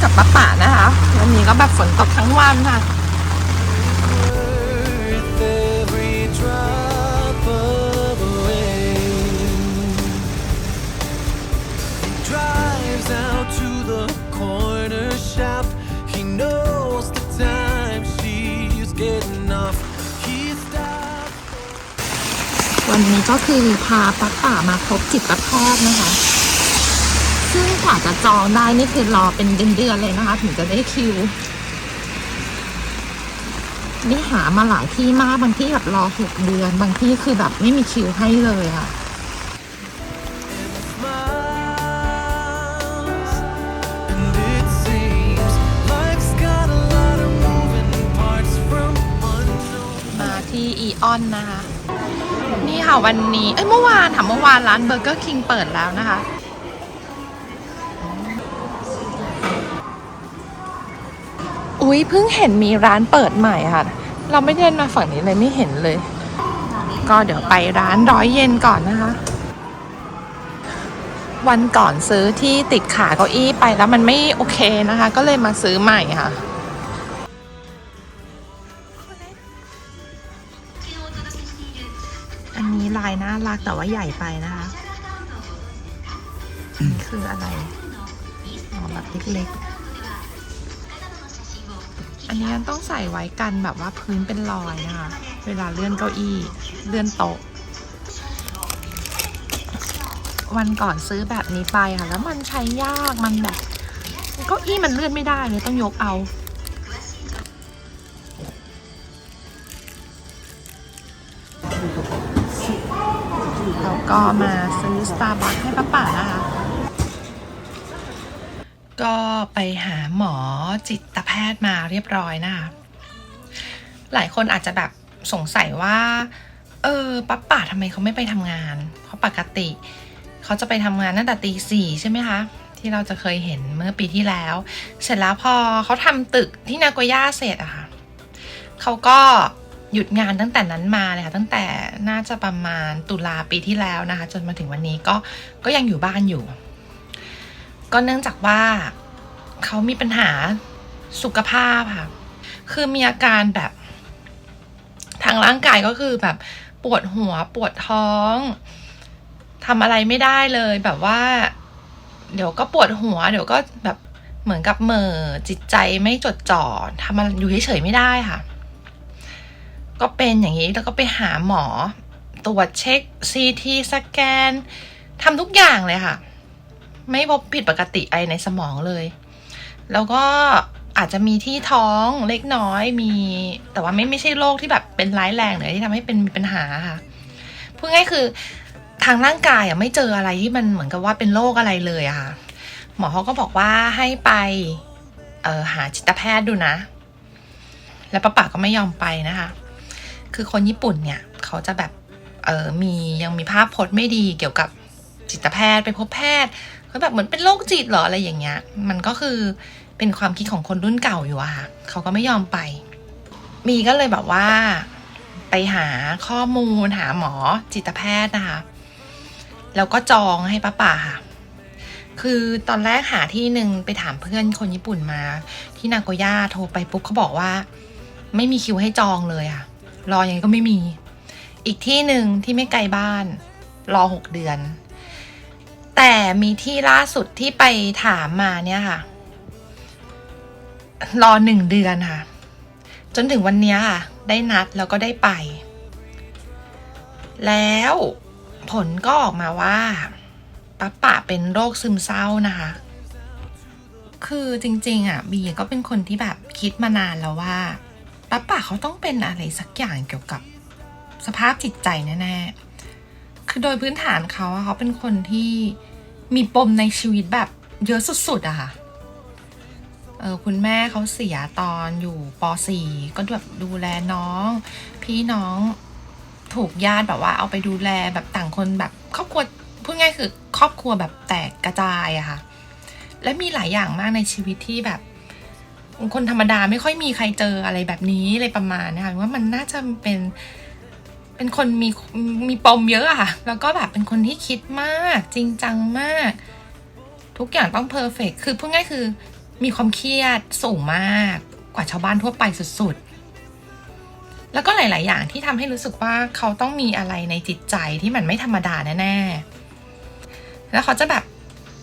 กกับป้าป่านะคะ วันนี้ก็แบบฝนตกทั้งวันค่ะ Worth every drop of rain. He drives out to the corner shop. He knows the time she's getting off. He stops. วันนี้ก็คือพาป้าป่ามาพบจิตแพทย์นะคะ ซึ่งกว่าจะจองได้นี่คือรอเป็นเดือนๆเลยนะคะ ถึงจะได้คิวนี่หามาหลายที่มากบางที่แบบรอหกเดือน บางที่คือแบบไม่มีคิวให้เลยค่ะมาที่อีออนนะคะ นี่ค่ะวันนี้ เอ้ยเมื่อวานค่ะเมื่อวานร้านเบอร์เกอร์คิงเปิดแล้วนะคะ อุ๊ยเพิ่งเห็นมีร้านเปิดใหม่ค่ะ เราไม่ได้มาฝั่งนี้เลยไม่เห็นเลย ก็เดี๋ยวไปร้านร้อยเยนก่อนนะคะ วันก่อนซื้อที่ติดขาเก้าอี้ไปแล้วมันไม่โอเคนะคะ ก็เลยมาซื้อใหม่ค่ะอันนี้ลายน่ารักแต่ว่าใหญ่ไปนะคะ คืออะไรอ๋อแบบเล็กๆ อันนี้ต้องใส่ไว้กันแบบว่าพื้นเป็นรอยนะคะ เวลาเลื่อนเก้าอี้ เลื่อนโต๊ะ วันก่อนซื้อแบบนี้ไปค่ะ แล้วมันใช้ยาก มันแบบเก้าอี้มันเลื่อนไม่ได้เลยต้องยกเอาแล้วก็มาซื้อสตาร์บัคให้ป้าป่านะคะ ก็ไปหาหมอจิตแพทย์มาเรียบร้อยนะคะหลายคนอาจจะแบบสงสัยว่า เออป้าป่าทำไมเขาไม่ไปทำงาน เพราะปกติ เขาจะไปทำงานตั้งแต่ตีสี่ใช่ไหมคะ ที่เราจะเคยเห็นเมื่อปีที่แล้ว เสร็จแล้วพอเขาทำตึกที่นาโกย่าเสร็จอะค่ะเขาก็หยุดงานตั้งแต่นั้นมาเลยค่ะ ตั้งแต่น่าจะประมาณตุลาปีที่แล้วนะคะ จนมาถึงวันนี้ก็ก็ยังอยู่บ้านอยู่ ก็เนื่องจากว่าเขามีปัญหาสุขภาพค่ะ คือมีอาการแบบทางร่างกายก็คือแบบปวดหัวปวดท้องทำอะไรไม่ได้เลยแบบว่า เดี๋ยวก็ปวดหัว เดี๋ยวก็แบบเหมือนกับเหม่อจิตใจไม่จดจ่อทำอะไรอยู่เฉยๆไม่ได้ค่ะ ก็เป็นอย่างนี้แล้วก็ไปหาหมอตรวจเช็คซีทีสแกนทำทุกอย่างเลยค่ะ ไม่พบผิดปกติอะไรในสมองเลย แล้วก็อาจจะมีที่ท้องเล็กน้อยมี แต่ว่าไม่ไม่ใช่โรคที่แบบเป็นร้ายแรงหรือที่ทำให้เป็นมีปัญหาค่ะพูดง่ายคือทางร่างกายอะไม่เจออะไรที่มันเหมือนกับว่าเป็นโรคอะไรเลยอะค่ะหมอเขาก็บอกว่าให้ไปเออหาจิตแพทย์ดูนะ แล้วป้าป๋าก็ไม่ยอมไปนะคะ คือคนญี่ปุ่นเนี่ยเขาจะแบบเออมียังมีภาพพจน์ไม่ดีเกี่ยวกับจิตแพทย์ไปพบแพทย์ เขาแบบเหมือนเป็นโรคจิตหรออะไรอย่างเงี้ย มันก็คือเป็นความคิดของคนรุ่นเก่าอยู่อะค่ะ เขาก็ไม่ยอมไป มีก็เลยแบบว่า ไปหาข้อมูลหาหมอจิตแพทย์นะคะ แล้วก็จองให้ป้าป่าค่ะ คือตอนแรกหาที่หนึ่งไปถามเพื่อนคนญี่ปุ่นมา ที่นาโกย่าโทรไปปุ๊บเขาบอกว่า ไม่มีคิวให้จองเลยอะรอยังไงก็ไม่มี อีกที่หนึ่งที่ไม่ไกลบ้าน รอหกเดือน แต่มีที่ล่าสุดที่ไปถามมาเนี่ยค่ะ รอหนึ่งเดือนค่ะ จนถึงวันนี้ค่ะ ได้นัดแล้วก็ได้ไป แล้วผลก็ออกมาว่าป้าป่าเป็นโรคซึมเศร้านะคะ คือจริง ๆ อะบีก็เป็นคนที่แบบคิดมานานแล้วว่าป้าป่าเขาต้องเป็นอะไรสักอย่างเกี่ยวกับสภาพจิตใจแน่ๆคือโดยพื้นฐานเขาเขาเป็นคนที่ มีปมในชีวิตแบบเยอะสุดๆอะค่ะ เออคุณแม่เขาเสียตอนอยู่ป .4 ก็แบบดูแลน้อง พี่น้องถูกญาติแบบว่าเอาไปดูแลแบบต่างคนแบบครอบครัวพูดง่ายคือครอบครัวแบบแตกกระจายอะค่ะ และมีหลายอย่างมากในชีวิตที่แบบ คนธรรมดาไม่ค่อยมีใครเจออะไรแบบนี้อะไรประมาณนะคะว่ามันน่าจะเป็น เป็นคนมีมีปมเยอะอะค่ะ แล้วก็แบบเป็นคนที่คิดมาก จริงจังมาก ทุกอย่างต้องเพอร์เฟกคือพูดง่ายคือมีความเครียดสูงมากกว่าชาวบ้านทั่วไปสุดๆ แล้วก็หลาย ๆ อย่างที่ทำให้รู้สึกว่าเขาต้องมีอะไรในจิตใจที่มันไม่ธรรมดาแน่ๆ แล้วเขาจะแบบ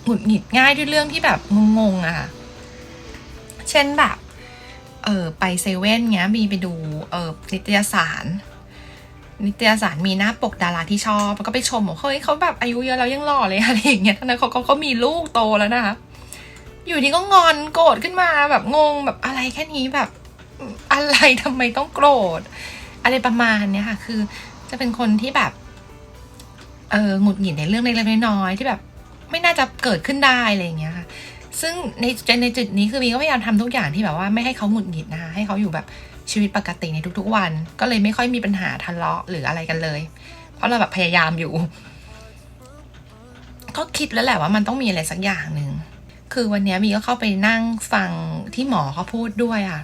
หงุดหงิดง่ายด้วยเรื่องที่แบบงงๆอะค่ะเช่นแบบ เออไปเซเว่นเงี้ยมีไปดูเออนิตยสาร นิตยสารมีหน้าปกดาราที่ชอบแล้วก็ไปชมบอกเฮ้ยเขาแบบอายุเยอะแล้วยังหล่อเลยอะไรอย่างเงี้ยทั้งนั้นเขาเขาเขามีลูกโตแล้วนะคะ อยู่ดีก็งอนโกรธขึ้นมาแบบงงแบบอะไรแค่นี้แบบอะไรทำไมต้องโกรธ อะไรประมาณเนี้ยค่ะ คือจะเป็นคนที่แบบ เออหงุดหงิดในเรื่องเล็กๆน้อยๆที่แบบ ไม่น่าจะเกิดขึ้นได้อะไรอย่างเงี้ยค่ะ ซึ่งในในจุดนี้คือมีก็พยายามทำทุกอย่างที่แบบว่าไม่ให้เขาหงุดหงิดนะคะให้เขาอยู่แบบ ชีวิตปกติในทุกๆวัน ก็เลยไม่ค่อยมีปัญหาทะเลาะหรืออะไรกันเลย เพราะเราแบบพยายามอยู่ ก็คิดแล้วแหละว่ามันต้องมีอะไรสักอย่างหนึ่งคือวันนี้มีก็เข้าไปนั่งฟังที่หมอเขาพูดด้วยอะ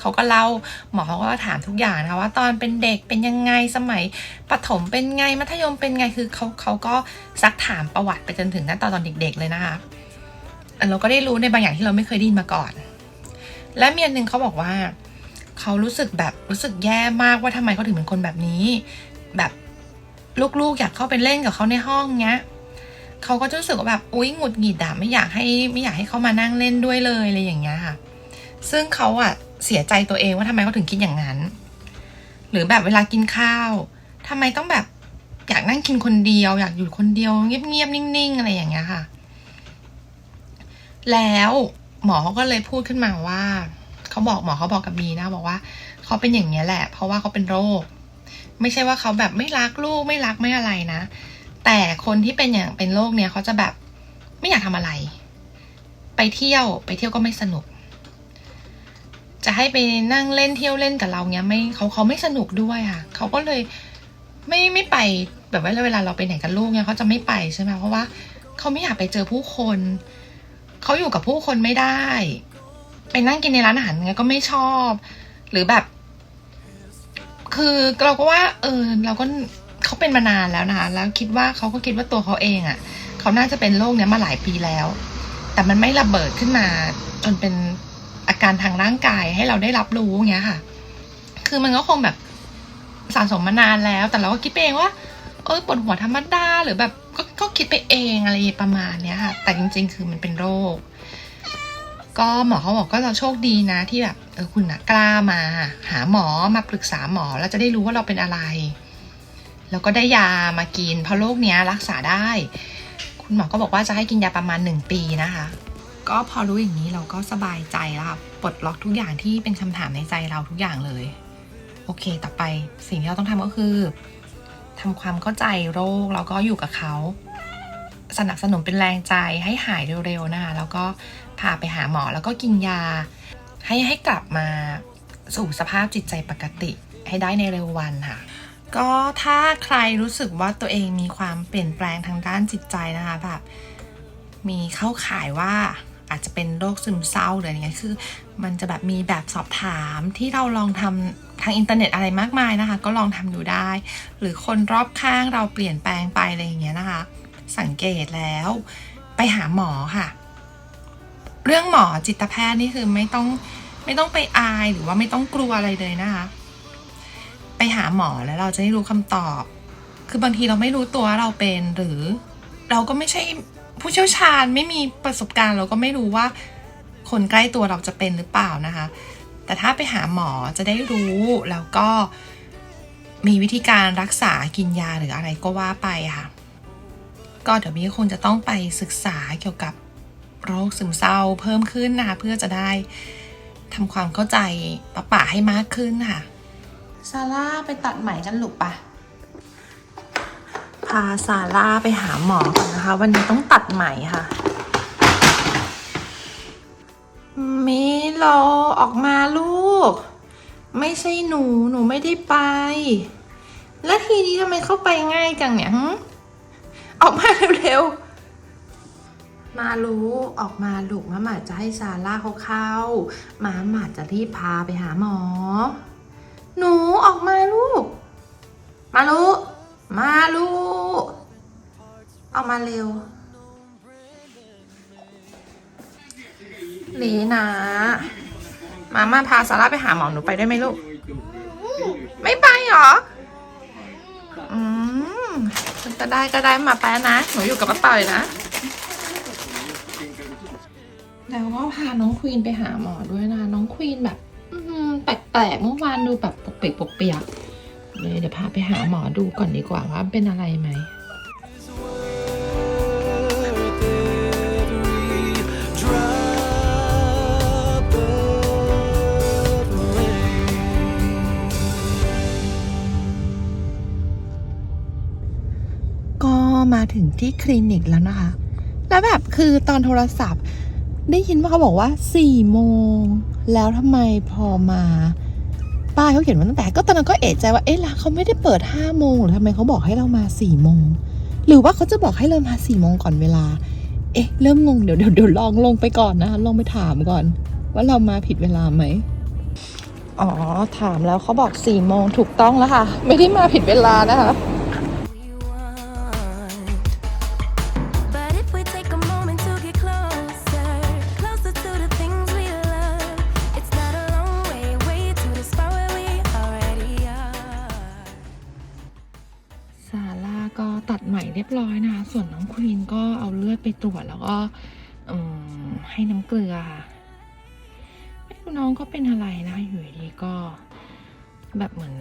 เขาก็เล่าหมอเขาก็ถามทุกอย่างนะคะว่าตอนเป็นเด็กเป็นยังไงสมัยประถมเป็นไงมัธยมเป็นไงคือเขาเขาก็ซักถามประวัติไปจนถึงตั้งแต่ตอนเด็ก ๆ เลยนะคะเราก็ได้รู้ในบางอย่างที่เราไม่เคยได้ยินมาก่อน และเมียนหนึ่งเขาบอกว่า เขารู้สึกแบบรู้สึกแย่มากว่าทำไมเขาถึงเป็นคนแบบนี้ แบบลูกๆอยากเข้าไปเล่นกับเขาในห้องเงี้ยเขาก็จะรู้สึกว่าแบบอุ๊ยหงุดหงิดอะไม่อยากให้ไม่อยากให้เขามานั่งเล่นด้วยเลยอะไรอย่างเงี้ยค่ะ ซึ่งเขาอะเสียใจตัวเองว่าทำไมเขาถึงคิดอย่างนั้น หรือแบบเวลากินข้าวทำไมต้องแบบอยากนั่งกินคนเดียว อยากอยู่คนเดียวเงียบๆนิ่งๆ อะไรอย่างเงี้ยค่ะ แล้วหมอเขาก็เลยพูดขึ้นมาว่า เขาบอกหมอเขาบอกกับบีนะบอกว่าเขาเป็นอย่างเงี้ยแหละ เพราะว่าเขาเป็นโรค ไม่ใช่ว่าเขาแบบไม่รักลูกไม่รักไม่อะไรนะ แต่คนที่เป็นอย่างเป็นโรคเนี่ยเขาจะแบบไม่อยากทำอะไร ไปเที่ยวไปเที่ยวก็ไม่สนุก จะให้ไปนั่งเล่นเที่ยวเล่นกับเราเนี้ยไม่เขาเขาไม่สนุกด้วยค่ะเขาก็เลยไม่ไม่ไปแบบว่าเวลาเราไปไหนกับลูกเนี่ยเขาจะไม่ไปใช่ไหมเพราะว่าเขาไม่อยากไปเจอผู้คน เขาอยู่กับผู้คนไม่ได้ ไปนั่งกินในร้านอาหารเงี้ยก็ไม่ชอบ หรือแบบ คือเราก็ว่า เออเราก็เขาเป็นมานานแล้วนะคะแล้วคิดว่าเขาก็คิดว่าตัวเขาเองอะ่ะเขาน่าจะเป็นโรคเนี้ยมาหลายปีแล้ว แต่มันไม่ระเบิดขึ้นมาจนเป็นอาการทางร่างกายให้เราได้รับรู้เงี้ยค่ะ คือมันก็คงแบบสะสมมานานแล้ว แต่เราก็คิดเองว่า เออปวดหัวธรรมดาหรือแบบก็ก็คิดไปเองอะไรประมาณเนี้ยค่ะ แต่จริง ๆ คือมันเป็นโรค ก็หมอเขาบอกก็เราโชคดีนะที่แบบเออคุณนะกล้ามา หาหมอมาปรึกษาหมอแล้วจะได้รู้ว่าเราเป็นอะไร แล้วก็ได้ยามากิน เพราะโรคเนี้ยรักษาได้ คุณหมอก็บอกว่าจะให้กินยาประมาณหนึ่งปีนะคะ ก็พอรู้อย่างนี้เราก็สบายใจแล้วค่ะปลดล็อกทุกอย่างที่เป็นคำถามในใจเราทุกอย่างเลย โอเค ต่อไปสิ่งที่เราต้องทำก็คือทำความเข้าใจโรคแล้วก็อยู่กับเขา สนับสนุนเป็นแรงใจให้หายเร็วๆนะคะ แล้วก็พาไปหาหมอแล้วก็กินยา ให้ให้กลับมาสู่สภาพจิตใจปกติให้ได้ในเร็ววันค่ะ ก็ถ้าใครรู้สึกว่าตัวเองมีความเปลี่ยนแปลงทางด้านจิตใจนะคะแบบมีเข้าข่ายว่าอาจจะเป็นโรคซึมเศร้าหรืออะไรเงี้ยคือ มันจะแบบมีแบบสอบถามที่เราลองทำทางอินเทอร์เน็ตอะไรมากมายนะคะ ก็ลองทำดูได้ หรือคนรอบข้างเราเปลี่ยนแปลงไปอะไรอย่างเงี้ยนะคะ สังเกตแล้ว ไปหาหมอค่ะ เรื่องหมอจิตแพทย์นี่คือไม่ต้องไม่ต้องไปอายหรือว่าไม่ต้องกลัวอะไรเลยนะคะ ไปหาหมอแล้วเราจะได้รู้คำตอบ คือบางทีเราไม่รู้ตัวเราเป็นหรือเราก็ไม่ใช่ผู้เชี่ยวชาญไม่มีประสบการณ์เราก็ไม่รู้ว่าคนใกล้ตัวเราจะเป็นหรือเปล่านะคะ แต่ถ้าไปหาหมอจะได้รู้แล้วก็มีวิธีการรักษากินยาหรืออะไรก็ว่าไปค่ะ ก็เดี๋ยวมีคงจะต้องไปศึกษาเกี่ยวกับโรคซึมเศร้าเพิ่มขึ้นนะคะเพื่อจะได้ทำความเข้าใจป้าป่าให้มากขึ้นค่ะ ซาร่าไปตัดไหมกันลูกปะพาซาร่าไปหาหมอก่อนนะคะ วันนี้ต้องตัดไหมค่ะมิโลออกมาลูก ไม่ใช่หนูหนูไม่ได้ไป แล้วทีนี้ทำไมเข้าไปง่ายจังเนี่ยหึ ออกมาเร็วๆ มารู้ออกมาลูกมาหมาจะให้ซาร่าเขาเข้ามาหมาจะรีบพาไปหาหมอ หนูออกมาลูก มาลูกมาลูกออกมาเร็วลีนะมามาพาซาร่าไปหาหมอหนูไปได้ไหมลูก ไม่ไปหรอ อืม จะได้ก็ได้มาแป๊ะนะ หนูอยู่กับป้าเป่าเลยนะ แล้วก็พาน้องควีนไปหาหมอด้วยนะ น้องควีนแบบ อืมแปลกๆเมื่อวานดูแบบปกเปียกปกเปียกเลยเดี๋ยวพาไปหาหมอดูก่อนดีกว่าว่าเป็นอะไรไหม ถึงที่คลินิกแล้วนะคะ แล้วแบบคือตอนโทรศัพท์ ได้ยินว่าเขาบอกว่าสี่โมง แล้วทำไมพอมาป้ายเขาเขียนมาตั้งแต่ก็ตอนนั้นก็เอะใจว่าเอ๊ะล้วเขาไม่ได้เปิดห้าโมงหรือทำไมเขาบอกให้เรามาสี่โมงหรือว่าเขาจะบอกให้เรามาสี่โมงก่อนเวลา เอ๊ะ เริ่มงงเดี๋ยวเดี๋ยวเดี๋ยวลองลงไปก่อนนะคะลองไปถามก่อน ว่าเรามาผิดเวลาไหมอ๋อ ถามแล้วเขาบอกสี่โมงถูกต้องแล้วค่ะ ไม่ได้มาผิดเวลานะคะ ส่วนน้องควีนก็เอาเลือดไปตรวจแล้วก็ให้น้ำเกลือค่ะไม่รู้น้องก็เป็นอะไรนะอยู่ดีก็แบบเหมือน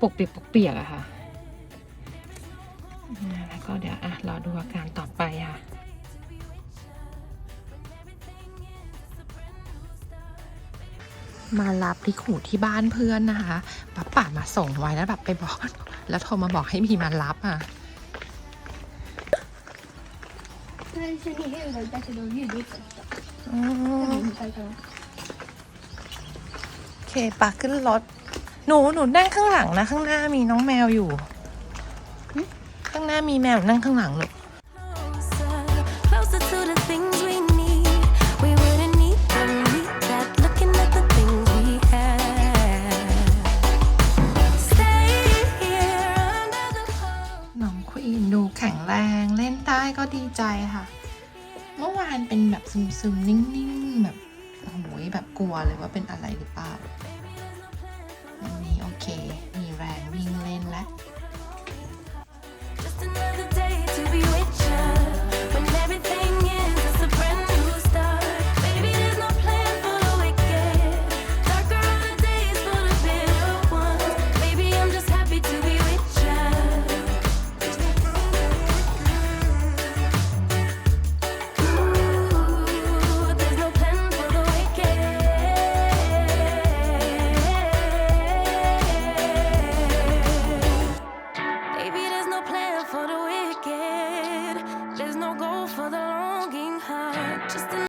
ปกเปียกปกเปียกอะค่ะแล้วก็เดี๋ยวอะรอดูอาการต่อไปค่ะมารับลิขูที่บ้านเพื่อนนะคะป้าป่ามาส่งไว้แล้วแบบไปบอก แล้วโทรมาบอกให้มีมารับอะ 最初にヘウがいたけど家出ちゃった。 อืม みたいから。 โอเคปาขึ้นรถ หนูหนูนั่งข้างหลังนะ ข้างหน้ามีน้องแมวอยู่หึข้างหน้ามีแมวนั่งข้างหลังลูก ก็ดีใจค่ะ เมื่อวานเป็นแบบซึมๆ นิ่งๆ แบบโอ้ยแบบกลัวเลยว่าเป็นอะไรหรือเปล่าวันนี้โอเค มีแรงวิ่งเล่นแล้ว